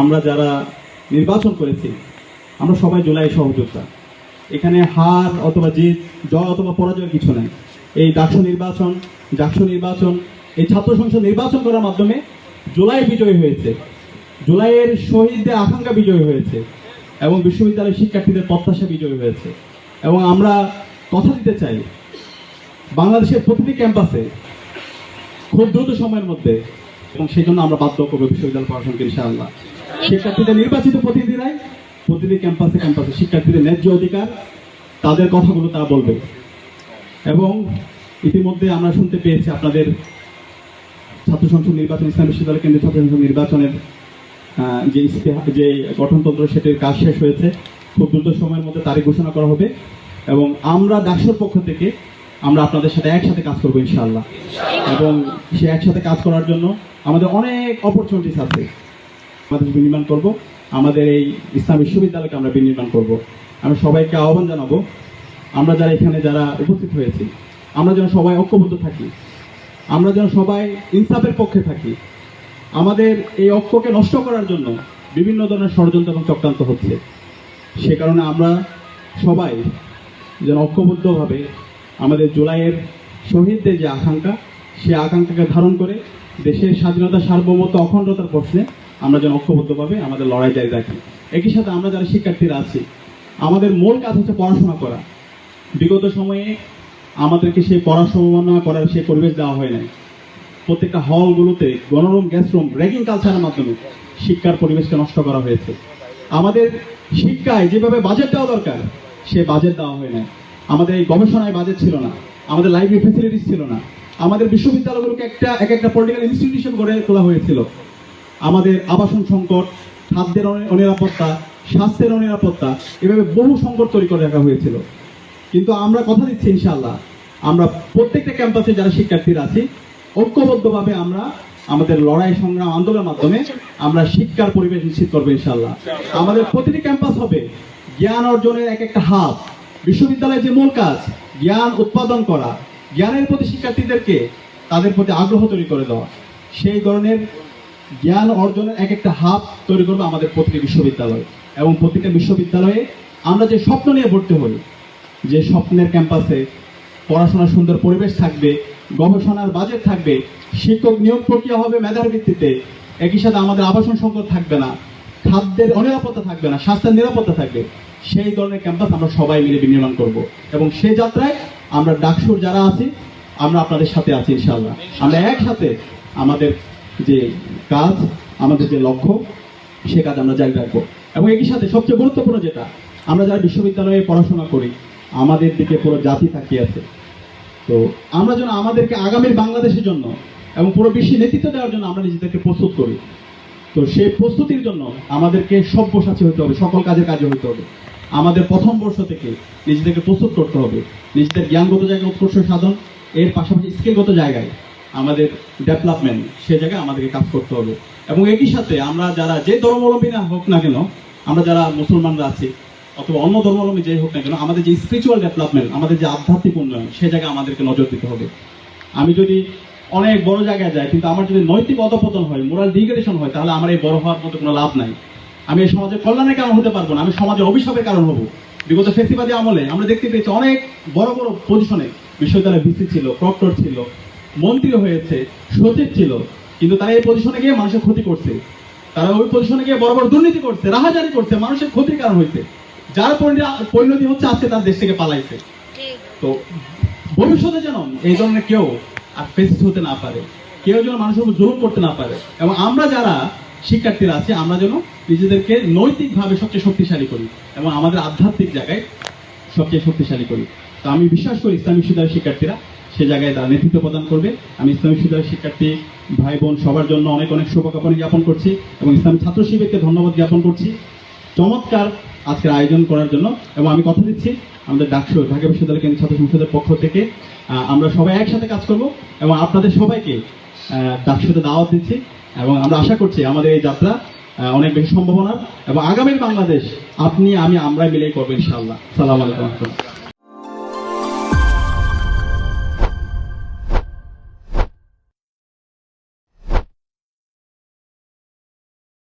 আমরা যারা নির্বাচন করেছি, আমরা সবাই জুলাই সহযোগিতা এখানে হার অথবা জিত, জয় অথবা পরাজয় কিছু নাই। এই ডাকসু নির্বাচন ডাকসু নির্বাচন, এই ছাত্র সংসদ নির্বাচন করার মাধ্যমে জুলাই বিজয়ী হয়েছে। জুলাইয়ের শহীদদের আকাঙ্ক্ষা বিজয়ী হয়েছে এবং বিশ্ববিদ্যালয়ের শিক্ষার্থীদের প্রত্যাশা বিজয়ী হয়েছে। এবং আমরা কথা দিতে চাই, বাংলাদেশের প্রতিটি ক্যাম্পাসে খুব দ্রুত সময়ের মধ্যে এবং সেই জন্য আমরা বাধ্য করব বিশ্ববিদ্যালয় প্রশাসনকে ইনশাআল্লাহ। শিক্ষার্থীদের নির্বাচিত প্রতিনিধিরাই প্রতিটি ক্যাম্পাসে ক্যাম্পাসে শিক্ষার্থীদের ন্যায্য অধিকার, তাদের কথাগুলো তারা বলবে। এবং ইতিমধ্যে আমরা শুনতে পেয়েছি আপনাদের ছাত্র সংসদ নির্বাচন, ইসলাম বিশ্ববিদ্যালয় কেন্দ্রীয় ছাত্র সংসদ নির্বাচনের যে যে গঠনতন্ত্র, সেটির কাজ শেষ হয়েছে। খুব দ্রুত সময়ের মধ্যে তারিখ ঘোষণা করা হবে এবং আমরা ডাকসুর পক্ষ থেকে আমরা আপনাদের সাথে একসাথে কাজ করব, ইনশাআল্লাহ। এবং সে একসাথে কাজ করার জন্য আমাদের অনেক অপরচুনিটিস আছে। আমাদের বিনির্মাণ করব। আমাদের এই ইসলাম বিশ্ববিদ্যালয়কে আমরা বিনির্মাণ করব। আমি সবাইকে আহ্বান জানাব, আমরা যারা এখানে যারা উপস্থিত হয়েছি, আমরা যেন সবাই ঐক্যবদ্ধ থাকি, আমরা যেন সবাই ইনসাফের পক্ষে থাকি। আমাদের এই ঐক্যকে নষ্ট করার জন্য বিভিন্ন ধরনের ষড়যন্ত্র এবং চক্রান্ত হচ্ছে। সে কারণে আমরা সবাই যেন ঐক্যবদ্ধভাবে আমাদের জুলাইয়ের শহীদদের যে আকাঙ্ক্ষা সেই আকাঙ্ক্ষাকে ধারণ করে দেশের স্বাধীনতা সার্বভৌমত্ব অখণ্ডতার প্রশ্নে আমরা যেন ঐক্যবদ্ধভাবে আমাদের লড়াই জারি রাখি। একই সাথে আমরা যারা শিক্ষার্থীরা আছি, আমাদের মূল কাজ হচ্ছে পড়াশোনা করা। বিগত সময়ে আমাদেরকে সেই পড়াশোনা করার সেই পরিবেশ দেওয়া হয় নাই। প্রত্যেকটা হলগুলোতে গণরুম গ্যাস রুম র্যাগিং কালচারের মাধ্যমে শিক্ষার পরিবেশকে নষ্ট করা হয়েছে। আমাদের শিক্ষায় যেভাবে বাজেট দেওয়া দরকার, সে বাজেট দেওয়া হয় না আমাদের এই গবেষণায় বাজেট ছিল না। আমাদের লাইব্রেরি ফেসিলিটিস ছিল না। আমাদের বিশ্ববিদ্যালয়গুলোকে একটা, এক একটা পলিটিক্যাল ইনস্টিটিউশন গড়ে তোলা হয়েছিল। আমাদের আবাসন সংকট, খাদ্যের অনি- অনিরাপত্তা, স্বাস্থ্যের অনিরাপত্তা, এভাবে বহু সংকট তৈরি করে রাখা হয়েছিল। কিন্তু আমরা কথা দিচ্ছি ইনশাআল্লাহ। আমরা প্রত্যেকটা ক্যাম্পাসে যারা শিক্ষার্থীরা আছি, ঐক্যবদ্ধভাবে আমরা আমাদের লড়াই সংগ্রাম আন্দোলনের মাধ্যমে আমরা শিক্ষার পরিবেশ নিশ্চিত করব ইনশাআল্লাহ। আমাদের প্রতিটি ক্যাম্পাস হবে জ্ঞান অর্জনের এক একটা হাব বিশ্ববিদ্যালয়ের যে মূল কাজ, জ্ঞান উৎপাদন করা, জ্ঞানের প্রতি শিক্ষার্থীদেরকে তাদের প্রতি আগ্রহ তৈরি করে দেওয়া। সেই ধরনের জ্ঞান অর্জনের এক একটা হাব তৈরি করবে আমাদের প্রতিটি বিশ্ববিদ্যালয়। এবং প্রতিটা বিশ্ববিদ্যালয়ে আমরা যে স্বপ্ন নিয়ে ভর্তি হই, যে স্বপ্নের ক্যাম্পাসে পড়াশোনার সুন্দর পরিবেশ থাকবে, গবেষণার বাজেট থাকবে, শিক্ষক নিয়োগ প্রক্রিয়া হবে মেধার ভিত্তিতে, একই সাথে আমাদের আবাসন সংকট থাকবে না, খাদ্যের অনিরাপত্তা থাকবে না, স্বাস্থ্যের নিরাপত্তা থাকবে, সেই ধরনের ক্যাম্পাস আমরা সবাই মিলে বিনির্মাণ করব। এবং সেই যাত্রায় আমরা ডাকসুর যারা আছি, আমরা আপনাদের সাথে আছি ইনশাআল্লাহ। আমরা একসাথে আমাদের যে কাজ, আমাদের যে লক্ষ্য, সে কাজ আমরা জারি রাখব। এবং একই সাথে সবচেয়ে গুরুত্বপূর্ণ যেটা, আমরা যারা বিশ্ববিদ্যালয়ে পড়াশোনা করি, আমাদের দিকে পুরো জাতি তাকিয়ে আছে। তো আমরা যেন আমাদেরকে আগামীর বাংলাদেশের জন্য এবং পুরো বিশ্বে নেতৃত্ব দেওয়ার জন্য আমরা নিজেদেরকে প্রস্তুত করি। তো সেই প্রস্তুতির জন্য আমাদেরকে সব্যসাচী হতে হবে, সকল কাজের কাজে হতে হবে। আমাদের প্রথম বর্ষ থেকে নিজেদেরকে প্রস্তুত করতে হবে। নিজেদের জ্ঞানগত জায়গায় উৎকর্ষ সাধন, এর পাশাপাশি স্কিলগত জায়গায়। আমাদের ডেভেলপমেন্ট সে জায়গায় আমাদেরকে কাজ করতে হবে। এবং একই সাথে আমরা যারা যে ধর্মাবলম্বী না হোক না কেন, আমরা যারা মুসলমানরা আছি, অথবা অন্য ধর্মাবলম্বী যেই হোক না কেন, আমাদের যে স্পিরিচুয়াল ডেভেলপমেন্ট আমাদের যে আধ্যাত্মিক উন্নয়ন, সে জায়গায় আমাদেরকে নজর দিতে হবে। আমি যদি অনেক বড় জায়গায় যাই, কিন্তু আমার যদি নৈতিক অধপতন হয় মোরাল ডিগ্রেডেশন হয়, তাহলে আমার এই বড় হওয়ার মতো কোনো লাভ নাই। আমি এই সমাজের কল্যাণের কারণ হতে পারব না, আমি সমাজের অভিশাপের কারণ হব। বিগত ফেসিবাদী আমলে আমরা দেখতে পেয়েছি অনেক বড় বড় পজিশনে বিশ্ববিদ্যালয়ে ভিসি ছিল, প্রক্টর ছিল মন্ত্রী হয়েছে সচিব ছিল কিন্তু তারা এই পজিশনে গিয়ে মানুষের ক্ষতি করছে। তারা ওই পজিশনে গিয়ে বড় বড় দুর্নীতি করছে রাহাজারি করছে মানুষের ক্ষতির কারণ হয়েছে। যার পরিণতি হচ্ছে আজকে তার দেশ থেকে পালাইছে। তো ভবিষ্যতে যেন এই ধরনের কেউ আর ফেসিস হতে না পারে কেউ যেন মানুষের উপর জুলুম করতে না পারে এবং আমরা যারা শিক্ষার্থীরা আছি আমরা যেন নিজেদেরকে নৈতিকভাবে সবচেয়ে শক্তিশালী করি এবং আমাদের আধ্যাত্মিক জায়গায় সবচেয়ে শক্তিশালী করি। তো আমি বিশ্বাস করি ইসলামী বিশ্ববিদ্যালয়ের শিক্ষার্থীরা সে জায়গায় তার নেতৃত্ব প্রদান করবে। আমি ইসলামী বিশ্ববিদ্যালয়ের শিক্ষার্থী ভাই বোন সবার জন্য অনেক অনেক শুভকামনা জ্ঞাপন করছি এবং ইসলামী ছাত্র শিবিরকে ধন্যবাদ জ্ঞাপন করছি। চমৎকার আজকের আয়োজন করার জন্য এবং আমি কথা দিচ্ছি আমাদের ডাকসু ঢাকা বিশ্ববিদ্যালয় কেন্দ্রীয় ছাত্র সংসদের পক্ষ থেকে। আমরা সবাই একসাথে কাজ করব এবং আপনাদের সবাইকে ডাকসুতে দাওয়াত দিচ্ছি এবং আমরা আশা করছি আমাদের এই যাত্রা অনেক বেশি সম্ভাবনা এবং আগামীর বাংলাদেশ আপনি, আমি, আমরাই মিলেই করব ইনশাআল্লাহ। সালাম আলাইকুম।